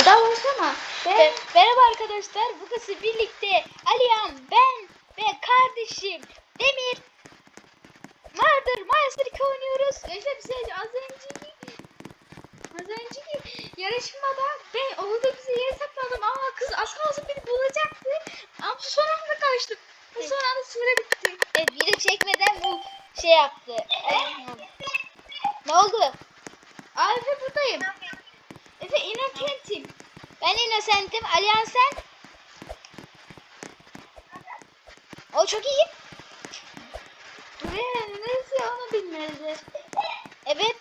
Başlama. Ve merhaba arkadaşlar. Bugün sizinle birlikte Aliyan, ben ve kardeşim Demir Murder Master 2 oynuyoruz. Bir şey az önceki az önceki yarışmada ben orada bize yer sakladım ama kız az kalsın beni bulacaktı. Ama son anda kaçtım. Bu son anda süre bitti. Evet video çekmeden bu şey yaptı. ne oldu? Efe buradayım. Efe innocentim. Ben Innocent'im. Aliyan sen? O çok iyi. Buraya neresi onu bilmelidir. Evet.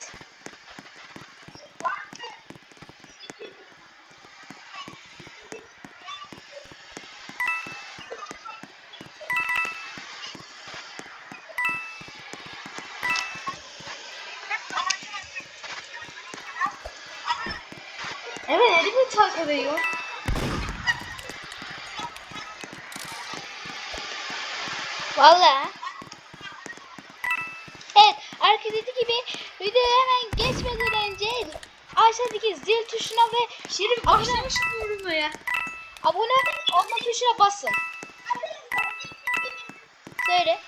Evet elimi takılıyor. Valla. Evet arkadaki gibi videoya hemen geçmeden önce aşağıdaki zil tuşuna ve Şirin başlamışım yorulmaya. abone olma tuşuna basın. Söyle.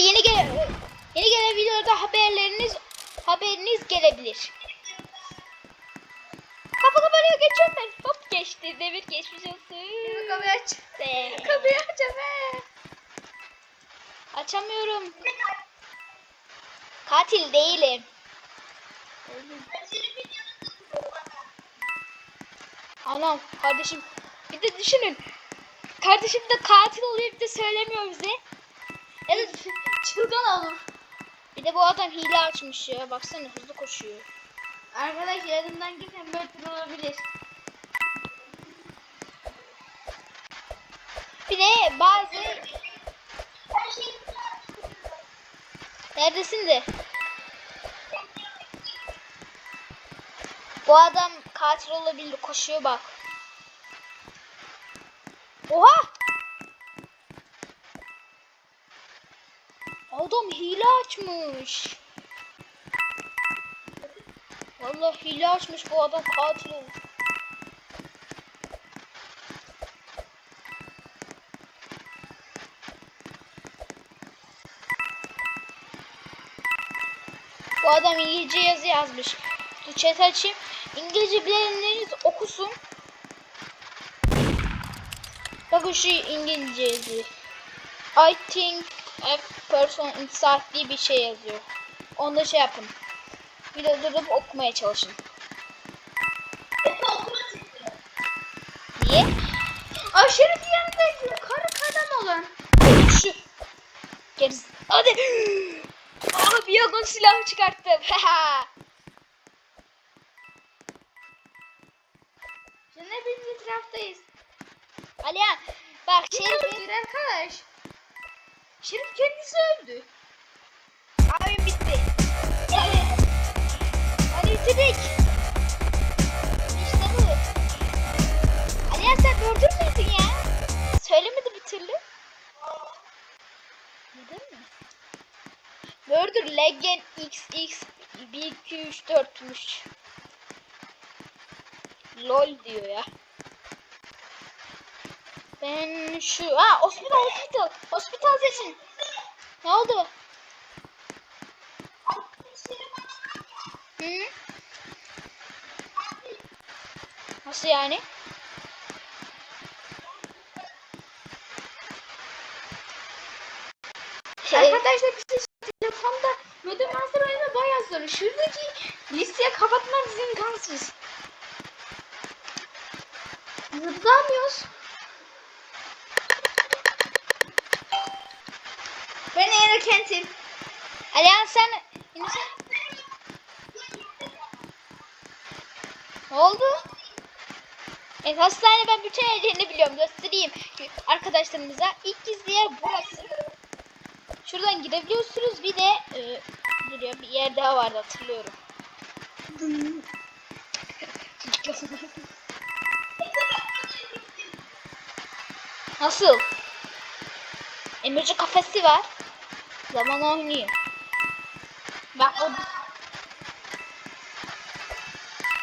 Yeni gelen yeni gelen videolarda haberleriniz haberiniz gelebilir. Kapı kapanıyor, geçiyorum ben. Hop geçti, demir geçmiş olsun. Kapıyı aç. Be. Kapıyı aç Efe. Açamıyorum. Katil değilim. Anam kardeşim bir de düşünün. Kardeşim de katil oluyor bir de söylemiyor bize. Evet çılgın olur. Bir de bu adam hile açmış ya. Baksana hızlı koşuyor. Arkadaş yanından gitsen böyle olabilir. Bir de bazı Neredesin de? Bu adam katil olabilir. Koşuyor bak. Oha! Adam hile açmış. Vallahi hile açmış bu adam katil olmuş. Bu adam İngilizce yazı yazmış. Dur chat açayım. İngilizce bilenleriniz okusun. Bakın şu İngilizce yazıyor. I think a person inside diye bir şey yazıyor. Onu da şey yapın. Video durup okumaya çalışın. Niye? Aşırı yanındaki karı kadın olan. Şu. Gerisi. Hadi. Abi yakın silahı çıkarttım. Şimdi biz etraftayız. Alihan bak Şerif'in öldü arkadaş? Şerif kendisi öldü. Abi bitti. Hadi bitirdik. İşte bu. Alihan sen gördün müydün ya? Söylemedi bir türlü. Neden mi? Murder Legend XX 1 2 3 4'müş. LOL diyor ya. Ben şu... Ha hospital hospital. Hospital seçin. Ne oldu? Hı? Nasıl yani? Şey, Arkadaşlar biz telefonda Modern Master oyunu bayağı zor. Şuradaki listeye kapatmanız imkansız. Zıplamıyoruz. Ben Eero Kent'im. Alihan sen... Yine sen... Ne oldu? Evet hastane ben bütün yerlerini biliyorum. Göstereyim arkadaşlarımıza. İlk gizli yer burası. Şuradan gidebiliyorsunuz. Bir de e, dur ya bir yer daha vardı hatırlıyorum. Nasıl? Emoji kafesi var. Zaman oynuyor. Bak o...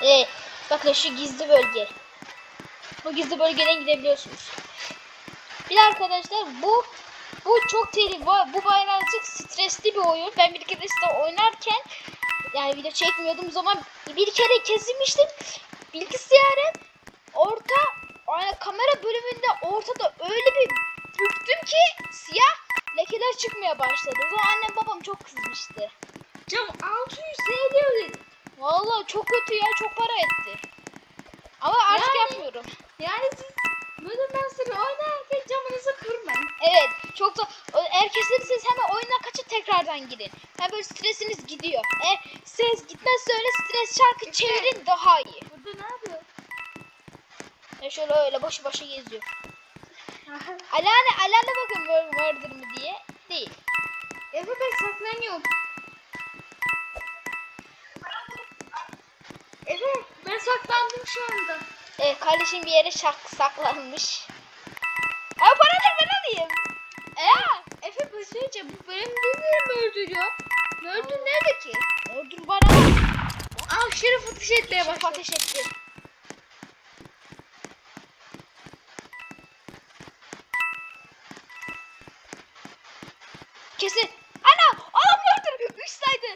Evet. Bakın şu gizli bölge. Bu gizli bölgeden gidebiliyorsunuz. Bir arkadaşlar bu bu çok tehlikeli. Bu, birazcık stresli bir oyun. Ben bir kere işte oynarken yani video çekmiyordum zaman bir kere kesilmiştim. Bilgisayarın orta yani kamera bölümünde ortada öyle bir büktüm ki siyah lekeler çıkmaya başladı. Zaman annem babam çok kızmıştı. Cam 600 TL ödedim. Vallahi çok kötü ya çok para etti. Ama artık Yani- yapmıyorum. Yani siz Modern Master oynarken camınızı kırmayın. Evet çok da eğer kesilirseniz hemen oyundan kaçıp tekrardan girin. Yani böyle stresiniz gidiyor. Eğer stres gitmezse öyle stres şarkı çevirin daha iyi. Burada ne yapıyor? Ya şöyle öyle boşu boşu geziyor. Alane Alane bakın murder mı diye. Değil. Efe ben saklanıyorum. Efe ben saklandım şu anda. Evet kardeşim bir yere şak saklanmış. Aa para ver ben alayım. Eee. Efe diyeceğim. Bu benim bilmiyorum mi öldürüyor? Öldür nerede ki? Var ama. Aa Şerif ateş etmeye Şerif başladı. ateş etti. Kesin. Ana! Ana murder! 3 saydı.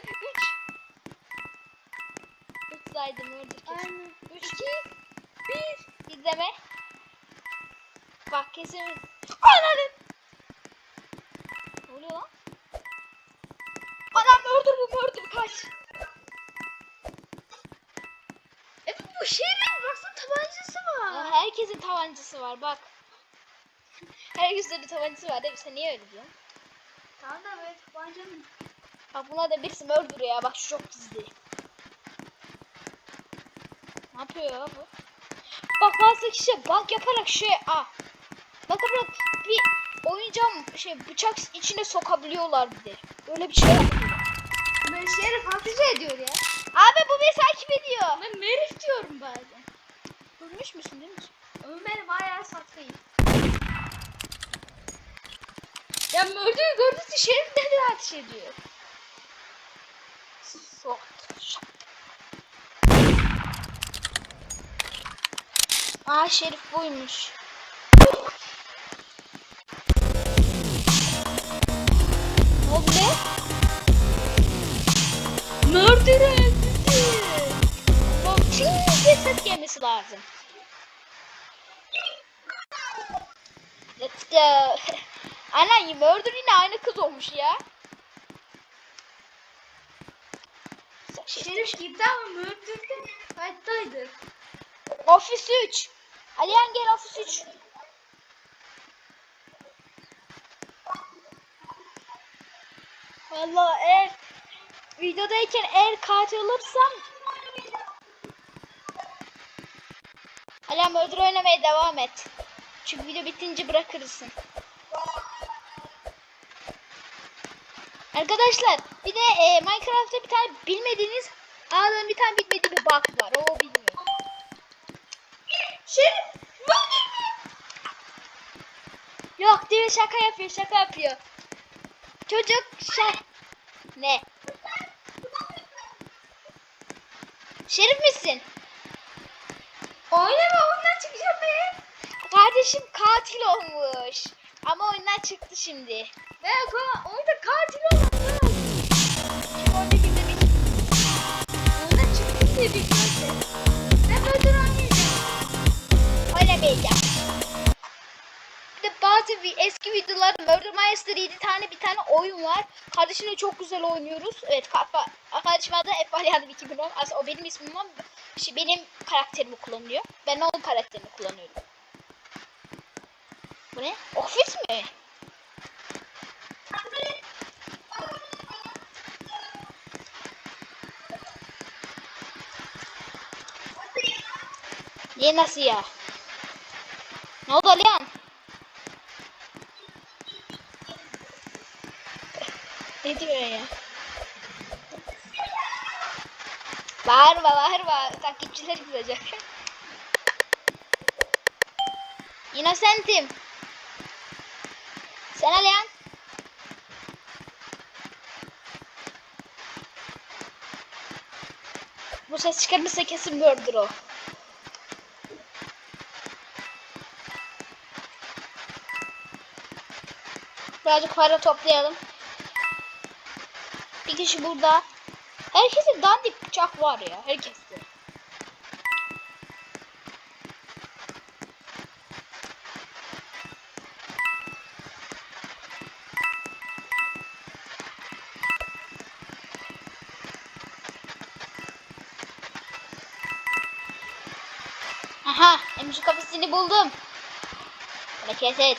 3. 3 saydı murder kesin. Aynen. 3 İki, bir. İzleme. Bak kesin. Ananı! Ne oluyor lan? Anam murder bu murder kaç. Efe bu Şerif baksana tabancası Aa, var. herkesin tabancası var bak. Herkesin bir tabancası var değil mi? Sen niye öyle diyorsun? Tamam da böyle tabancanın. Bak bunlar da birisi murder ya. Bak şu çok gizli. Ne yapıyor ya bu? Bak bazı kişi bank yaparak şey ah. Bak bir oyuncağın şey bıçak içine sokabiliyorlar bir de. Öyle bir şey yapıyor. Ben Şerif ateş ediyor ya. Abi bu beni takip ediyor. Ben Merif diyorum bazen. Ölmüş müsün değil mi? Ben bayağı saklıyım. Ya Mördü'yü gördüğünüz Şerif neden ateş ediyor? Sok. Aa Şerif buymuş. Ne oldu be? Mördür'ü öldürdü. Çiğ diye ses gelmesi lazım. Let's go. Ana Murder yine aynı kız olmuş ya. Şerif gitti ama Mördür de hayattaydı. Ofis 3. Aliyan gel ofis 3. Vallahi eğer videodayken eğer katil olursam Aliyan öldür oynamaya devam et. Çünkü video bitince bırakırsın. Arkadaşlar bir de e, Minecraft'ta bir tane bilmediğiniz A'dan bir tane bilmediği bir bug var. O bilmiyor. Şerif Yok değil şaka yapıyor şaka yapıyor. Çocuk şak. Ne? Şerif misin? Oynama ondan çıkacağım be. Kardeşim katil olmuş. Ama oyundan çıktı şimdi. Ka oyunda katil olmadım. Çünkü orada kimde bir Oyundan çıktım dedik. Ben Mördür oynayacağım. oynamayacağım. Bir de bazı vi- eski videolarda Murder Master 7 tane bir tane oyun var. Kardeşimle çok güzel oynuyoruz. Evet kafa, kardeşim adı Efe Aliyan'ım 2010. Aslında o benim ismim ama şey, benim karakterimi kullanıyor. Ben onun karakterini kullanıyorum. Bu ne? Ofis mi? Niye nasıl ya? Ne oldu Aliyan? ne diyor ya? Bağırma bağırma. Takipçiler kızacak. Innocentim. Sen Alihan. Ses çıkarırsa kesin gördür o. Birazcık para toplayalım. Bir kişi burada. Herkesin dandik bıçak var ya. Herkeste. Aha, emci kafesini buldum. Hareket et.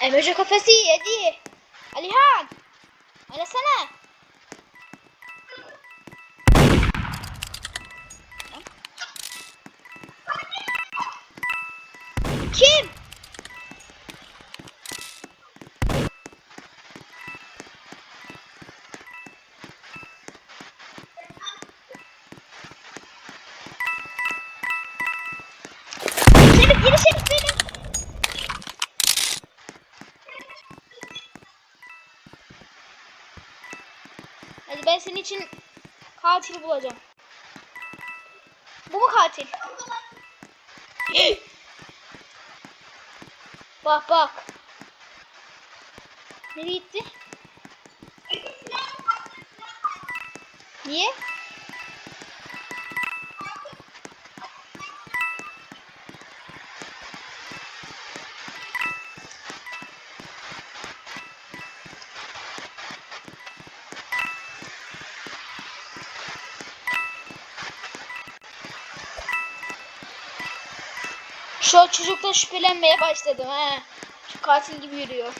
Emoji kafesi yedi. Alihan. Oynasana. Kim? Ben senin için katil bulacağım. Bu mu katil? bak bak. Nereye gitti? Niye? Şu an çocuktan şüphelenmeye başladım he. Şu katil gibi yürüyor.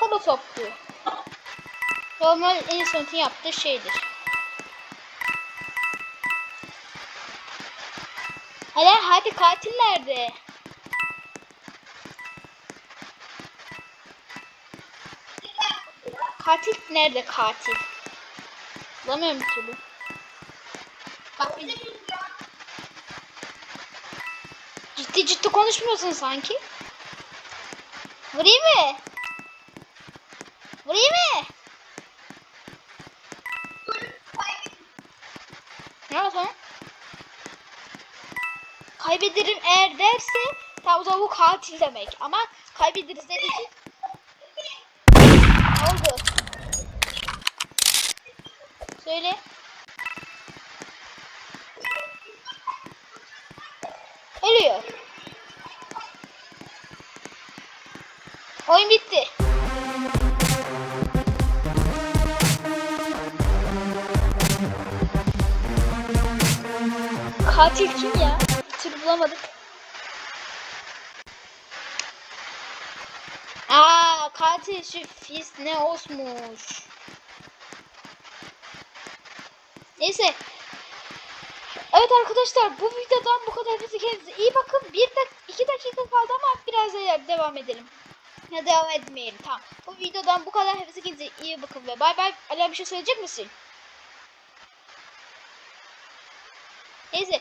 Para topluyor. Normal en son yaptığı şeydir. Hadi hadi katil nerede? Katil nerede katil? Bulamıyorum bir türlü. Bak bir Ciddi ciddi konuşmuyorsun sanki. Vurayım mı? Vurayım mı? Ne yapalım? Kaybederim eğer derse tam o zaman bu katil demek. Ama kaybederiz dediği için oldu? Söyle. Ölüyor. Oyun bitti. Katil kim ya? Türlü bulamadık. Aa katil şu Fis ne osmuş. Neyse. Evet arkadaşlar bu videodan bu kadar. Hepinize kendinize iyi bakın. Bir dak iki dakika kaldı ama biraz da devam edelim. Ya devam etmeyelim. Tamam. Bu videodan bu kadar. Hepinize kendinize iyi bakın ve bay bay. Ali bir şey söyleyecek misin? Neyse.